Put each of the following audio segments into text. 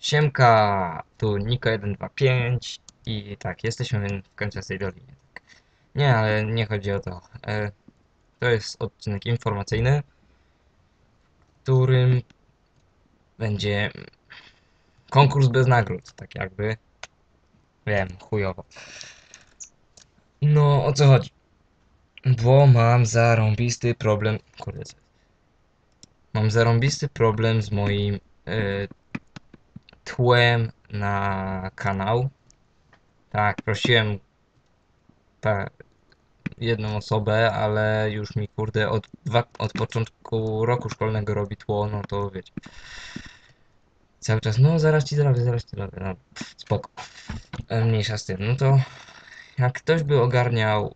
Siemka, tu Niko125 i tak, jesteśmy w Kanciastej Dolinie. Tak. Nie, ale nie chodzi o to. E, to jest odcinek informacyjny, w którym będzie konkurs bez nagród, tak jakby. Wiem, chujowo. No, o co chodzi? Bo mam zarąbisty problem. Kurde? Mam zarąbisty problem z moim e, tłem na kanał. Tak, prosiłem jedną osobę, ale już mi kurde od, dwa, od początku roku szkolnego robi tło, no to wiecie. Cały czas, no zaraz ci zrobię, zaraz ci zrobię, no spoko. E, Mniejsza z tym, no to jak ktoś by ogarniał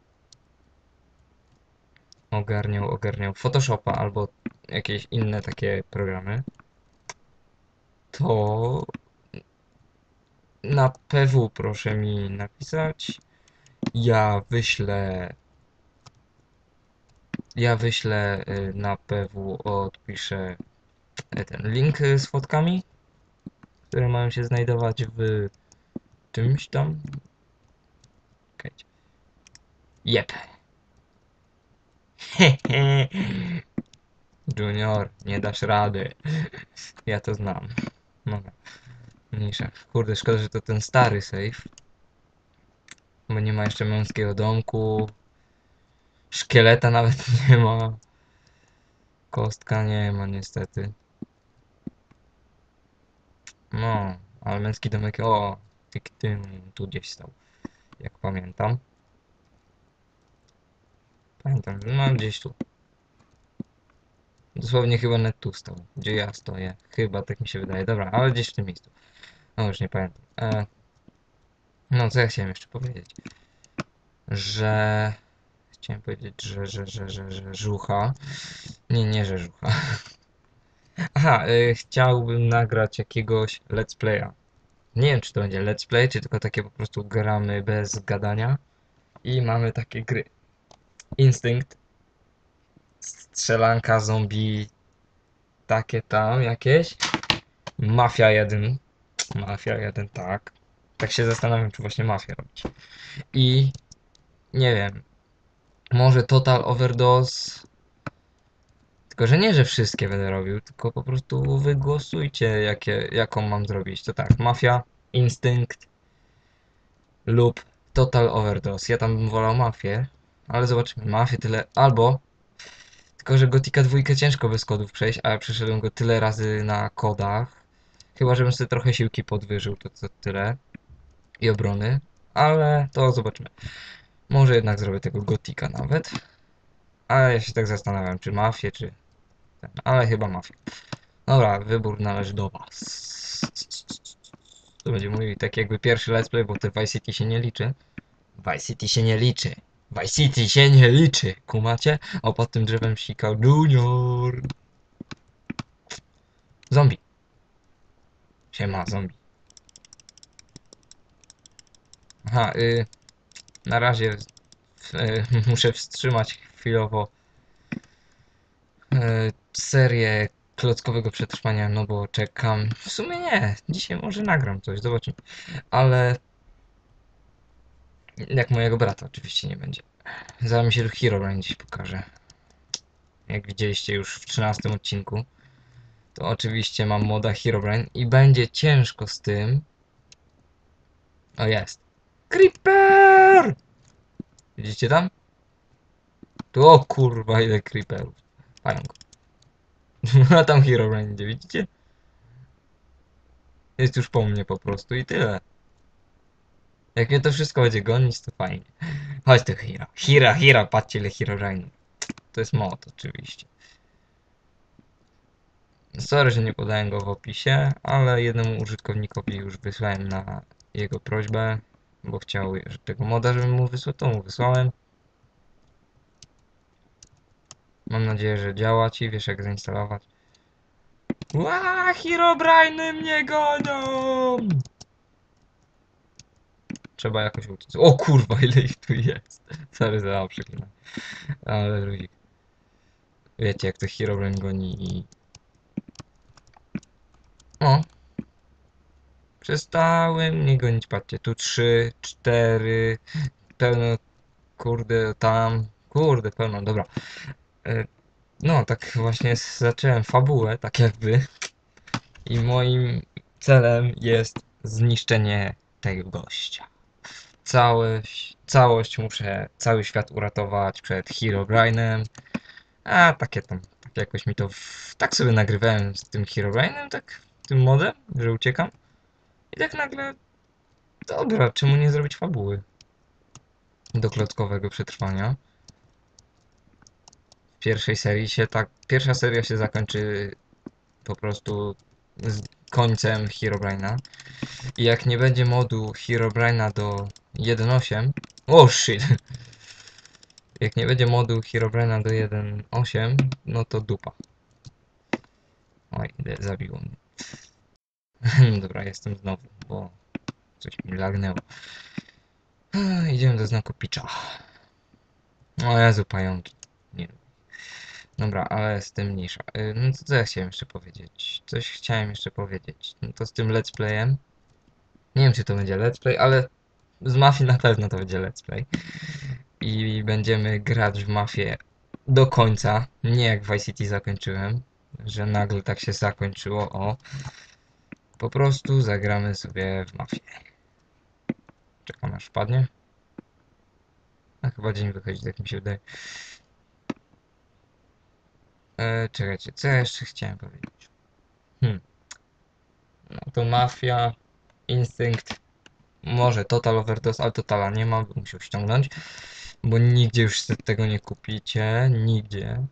ogarniał, ogarniał Photoshopa albo jakieś inne takie programy, to na PW proszę mi napisać. Ja wyślę. Ja wyślę y, na PW, odpiszę y, ten link z fotkami, które mają się znajdować w czymś tam. Jep. Junior, nie dasz rady. Ja to znam. No. Mniejsza. Kurde, szkoda, że to ten stary save. Bo nie ma jeszcze męskiego domku. Szkieleta nawet nie ma. Kostka nie ma niestety. No, ale męski domek, o, tyk tym tu gdzieś stał. Jak pamiętam. Pamiętam, no gdzieś tu. Dosłownie chyba net tu stał, gdzie ja stoję. Chyba tak mi się wydaje. Dobra, ale gdzieś w tym miejscu. No już nie pamiętam. E, no co ja chciałem jeszcze powiedzieć? Że... Chciałem powiedzieć, że, że, że, że, że żucha. Nie, nie, że żucha. Aha, e, chciałbym nagrać jakiegoś let's playa. Nie wiem, czy to będzie let's play, czy tylko takie po prostu gramy bez gadania. I mamy takie gry. Instynkt. Strzelanka, zombie. Takie tam jakieś. Mafia 1. Mafia 1, tak. Tak się zastanawiam, czy właśnie Mafię robić. I nie wiem. Może Total Overdose. Tylko, że nie, że wszystkie będę robił, tylko po prostu wygłosujcie, jakie, jaką mam zrobić. To tak, Mafia, Instynkt lub Total Overdose. Ja tam bym wolał Mafię, ale zobaczymy. Mafię tyle, albo tylko, że Gotika dwójkę ciężko bez kodów przejść, a ja przeszedłem go tyle razy na kodach. Chyba, żebym sobie trochę siłki podwyżył, to, to tyle. I obrony. Ale to zobaczymy. Może jednak zrobię tego Gotika nawet. Ale ja się tak zastanawiam, czy mafię, czy ten. Ale chyba mafię. Dobra, wybór należy do was. To będzie mój tak jakby pierwszy let's play, bo te Vice City się nie liczy. Vice City się nie liczy. Vice City się nie liczy. Kumacie? O, pod tym drzewem sikał Junior. Zombie. Siema, zombie. Aha, y, na razie y, muszę wstrzymać chwilowo y, serię klockowego przetrwania, no bo czekam. W sumie nie, dzisiaj może nagram coś, zobaczymy. Ale jak mojego brata oczywiście nie będzie. Zaraz mi się tu Herobrine dziś pokaże. Jak widzieliście już w 13 odcinku to oczywiście mam moda Herobrine i będzie ciężko z tym. O jest. Creeper! Widzicie tam? Tu o kurwa ile creeperów. Pająk. A tam Herobrine idzie, widzicie? Jest już po mnie po prostu i tyle. Jak mnie to wszystko będzie gonić, to fajnie. Chodź tu Hira. Hira, Hira, patrzcie ile Herobrine. To jest mod oczywiście. Sorry, że nie podałem go w opisie, ale jednemu użytkownikowi już wysłałem na jego prośbę, bo chciał że tego moda, żebym mu wysłał, to mu wysłałem. Mam nadzieję, że działa ci, wiesz jak zainstalować. Ła, Herobrine mnie gonią! Trzeba jakoś uciec. O kurwa, ile ich tu jest. Sorry za przeklinanie. Ale ludzi. Wiecie jak to Herobrine goni i o. Przestałem mnie gonić, patrzcie, tu trzy, cztery, pełno, kurde, tam, kurde, pełno, dobra. E, No, tak właśnie zacząłem fabułę, tak jakby. I moim celem jest zniszczenie tego gościa. Całość, całość muszę, cały świat uratować przed Herobrine'em. A, takie tam, tak jakoś mi to, w... tak sobie nagrywałem z tym Herobrine'em, tak, tym modem, że uciekam. I tak nagle, dobra, czemu nie zrobić fabuły? Do klockowego przetrwania. W pierwszej serii się tak, pierwsza seria się zakończy po prostu z końcem Herobrine'a. I jak nie będzie modu Herobrine'a do 1.8, oh shit, jak nie będzie modu Herobrine'a do 1.8, no to dupa. Oj, zabiło mnie. No Dobra, jestem znowu, bo coś mi lagnęło. Idziemy do znaku Picza. O Jezu, pająki. Nie. Dobra, ale z tym mniejsza. Y, No to co ja chciałem jeszcze powiedzieć? Coś chciałem jeszcze powiedzieć. No to z tym let's playem. Nie wiem, czy to będzie let's play, ale z Mafii na pewno to będzie let's play. I będziemy grać w Mafię do końca. Nie jak Vice City zakończyłem, że nagle tak się zakończyło. O. Po prostu zagramy sobie w Mafię. Czekam aż wpadnie. A chyba dzień wychodzi, tak mi się wydaje. E, czekajcie, co ja jeszcze chciałem powiedzieć? Hmm. No to Mafia, Instynkt, może Total Overdose, ale Totala nie ma, musiał ściągnąć, bo nigdzie już tego nie kupicie, nigdzie.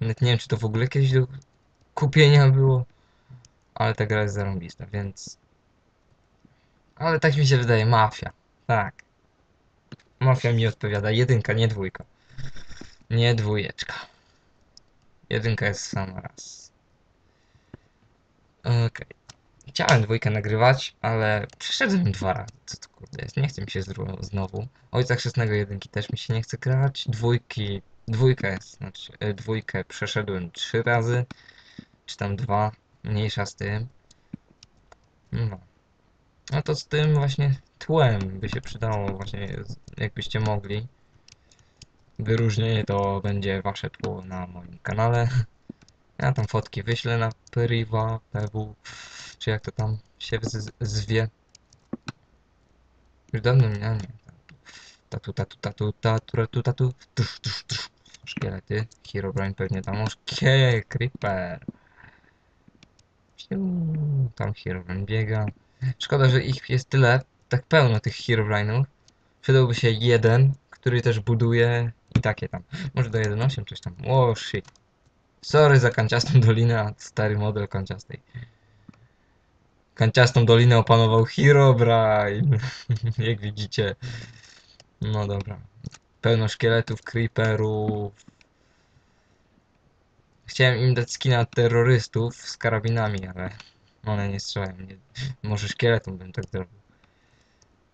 Nawet nie wiem, czy to w ogóle kiedyś do kupienia było, ale ta gra jest zarąbista, więc... Ale tak mi się wydaje, Mafia, tak. Mafia mi odpowiada, jedynka, nie dwójka. Nie dwójeczka. Jedynka jest sama raz. Okej. Chciałem dwójkę nagrywać, ale przeszedłem dwa razy. Co to kurde jest? Nie chce mi się znowu. Ojca chrzestnego jedynki też mi się nie chce grać. Dwójki, dwójka jest, znaczy e, dwójkę przeszedłem trzy razy. Czy tam dwa. Mniejsza z tym. No. No to z tym właśnie tłem by się przydało właśnie, jakbyście mogli. Wyróżnienie to będzie wasze tło na moim kanale. Ja tam fotki wyślę na Priva, PW, czy jak to tam się zwie. Już dawno mnie, a nie. Tatu, tatu, tatu, tatu, tatu, tatu, tusz, tusz, tusz. Szkielety, Herobrine pewnie tam, oszkie, Creeper. Siu, Tam Herobrine biega. Szkoda, że ich jest tyle, tak pełno tych Herobrine'ów. Przydałby się jeden, który też buduje i takie tam. Może do 1.8 coś tam. O, shit. Sorry za kanciastą dolinę, a stary model kanciastej. Kanciastą dolinę opanował Herobrine. Jak widzicie. No dobra. Pełno szkieletów, creeperów. Chciałem im dać skina terrorystów z karabinami, ale one nie strzelają. Nie. Może szkieletom bym tak zrobił.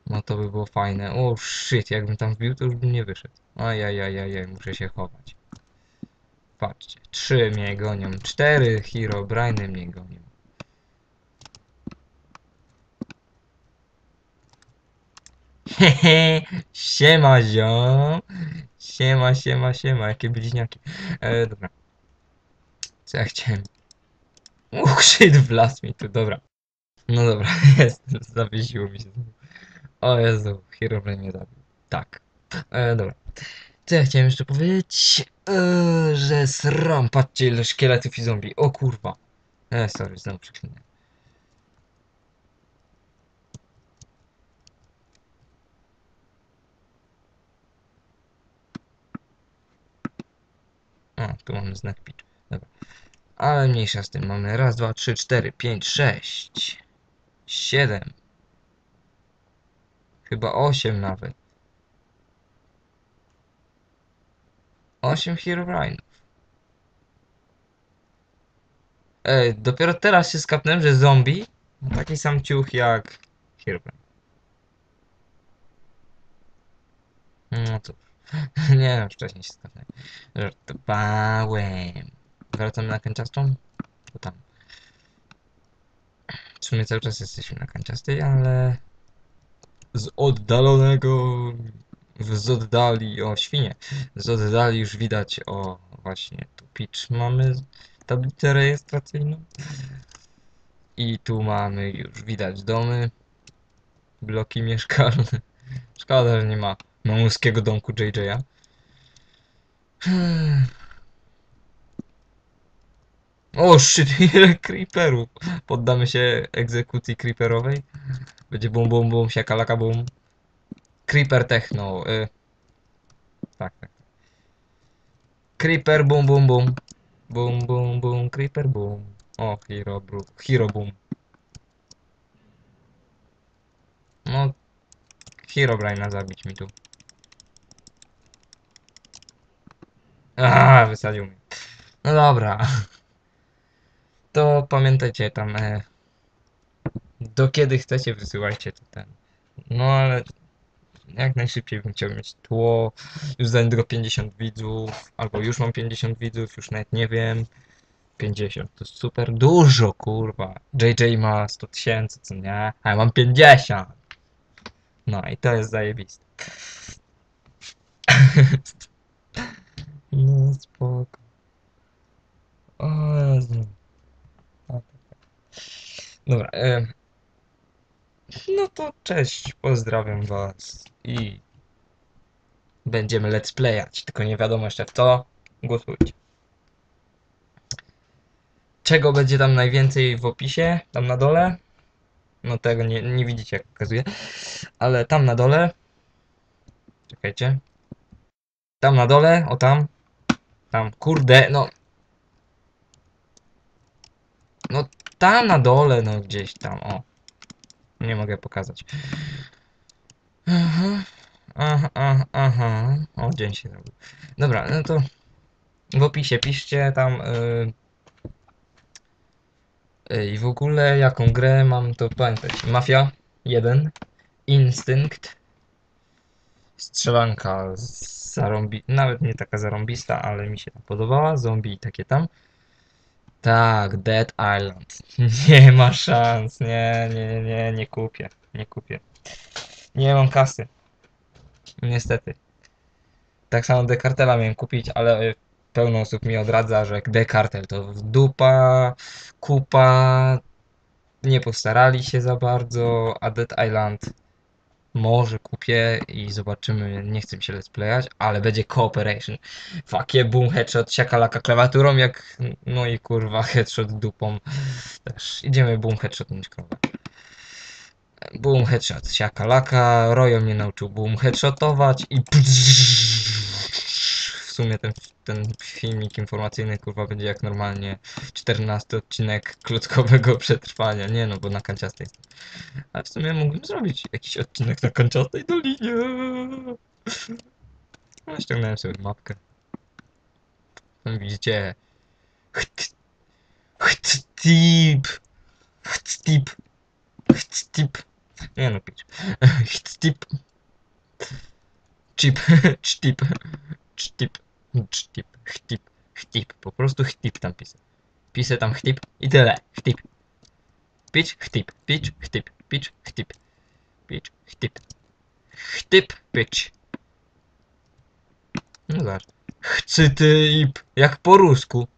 No to by było fajne. O shit, jakbym tam wbił, to już bym nie wyszedł. Ajajajajaj, muszę się chować. Patrzcie, trzy mnie gonią, cztery Herobrine mnie gonią. Hehe, siema ziom. Siema, siema, siema, jakie bliźniaki. E, dobra. Co ja chciałem? Shit, wlazł mi tu, dobra. No dobra, jest, zawiesiło mi się. O Jezu, Herobrine mnie zabił. Tak. E, dobra. Co ja chciałem jeszcze powiedzieć? E, że sram, patrzcie ile szkieletów i zombie. O kurwa. E, sorry, znowu przeklinę. Tu mamy znak pitch. Dobra. Ale mniejsza z tym. Mamy raz, dwa, trzy, cztery, pięć, sześć, siedem. Chyba osiem nawet. Osiem Herobrine'ów. Ej, dopiero teraz się skapnąłem, że zombie ma taki sam ciuch jak Herobrine. No cóż. Nie no, wcześniej się skapnąłem. Żartowałem. Wracamy na kanciastą? To tam. W sumie cały czas jesteśmy na kanciastej, ale z oddalonego, z oddali, o świnie, z oddali już widać, o właśnie tu pitch mamy tablicę rejestracyjną i tu mamy już widać domy, bloki mieszkalne. Szkoda, że nie ma mamuskiego domku JJ'a. O, shit, ile creeperów. Poddamy się egzekucji creeperowej. Będzie bum bum bum, siakalaka bum. Creeper techno. Y... Tak, tak. Creeper bum bum bum. Bum bum bum, creeper bum. O, hero, bru, hero boom. No, hero Braina zabić mi tu. A, wysadził mnie. No dobra. To pamiętajcie tam, e, do kiedy chcecie wysyłajcie to ten. No ale jak najszybciej bym chciał mieć tło. Już za niedługo 50 widzów, albo już mam 50 widzów, już nawet nie wiem. 50 to super dużo, kurwa. JJ ma 100 tysięcy, co nie? A ja mam 50. No i to jest zajebiste. No spoko. O Jezu. A, tak, tak. Dobra. E, no to cześć, pozdrawiam was i będziemy let's playać, tylko nie wiadomo jeszcze w co. Głosujcie. Czego będzie tam najwięcej w opisie? Tam na dole? No tego nie, nie widzicie jak pokazuję. Ale tam na dole. Czekajcie. Tam na dole, o tam. Tam, kurde, no. No tam na dole, no gdzieś tam, o. Nie mogę pokazać. Aha, aha, aha. O, dzień się zrobił. Dobra, no to w opisie piszcie tam. Yy, I w ogóle jaką grę mam to pamiętać. Mafia 1, Instynkt, strzelanka z zarąbi... Nawet nie taka zarąbista, ale mi się podobała. Zombie i takie tam. Tak, Dead Island. Nie ma szans. Nie, nie, nie, nie, nie kupię. Nie kupię. Nie mam kasy. Niestety. Tak samo Dekartela miałem kupić, ale y, pełno osób mi odradza, że Dekartel to dupa, kupa, nie postarali się za bardzo, a Dead Island może kupię i zobaczymy, nie chcę się let's playać, ale będzie cooperation. Fakie boom headshot, siakalaka klawiaturą jak, no i kurwa headshot dupą. Też idziemy boom headshotnąć krowę. Boom headshot, siakalaka, Royo mnie nauczył boom headshotować i w sumie ten, ten filmik informacyjny kurwa będzie jak normalnie 14 odcinek klockowego przetrwania. Nie no, bo na kanciastej. Ale w sumie mógłbym zrobić jakiś odcinek na kanciastej dolinie. No, ściągnąłem sobie mapkę. Tam widzicie. Cht- Chtip. Chtip. Chtip. Nie no, pić. Chtip. Chip. Cztip. Cztip. Cztip. Chtip. Chtip. Po prostu chtip tam pisę. Pisę tam chtip i tyle. Chtip. Pić, chtip. Pić, chtip. Pić, chtip. Pić, chtip. Chtip, pić. No zobacz. Chcytyp. Jak po rusku.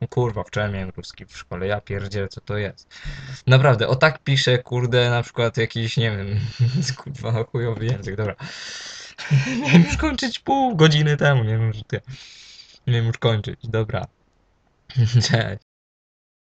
O kurwa, wczoraj miałem ruski w szkole, ja pierdzielę co to jest. Naprawdę, o tak pisze, kurde, na przykład jakiś, nie wiem, kurwa, chujowy język, dobra. Miałem już kończyć pół godziny temu, nie wiem, że ty. Miałem już kończyć, dobra. Cześć.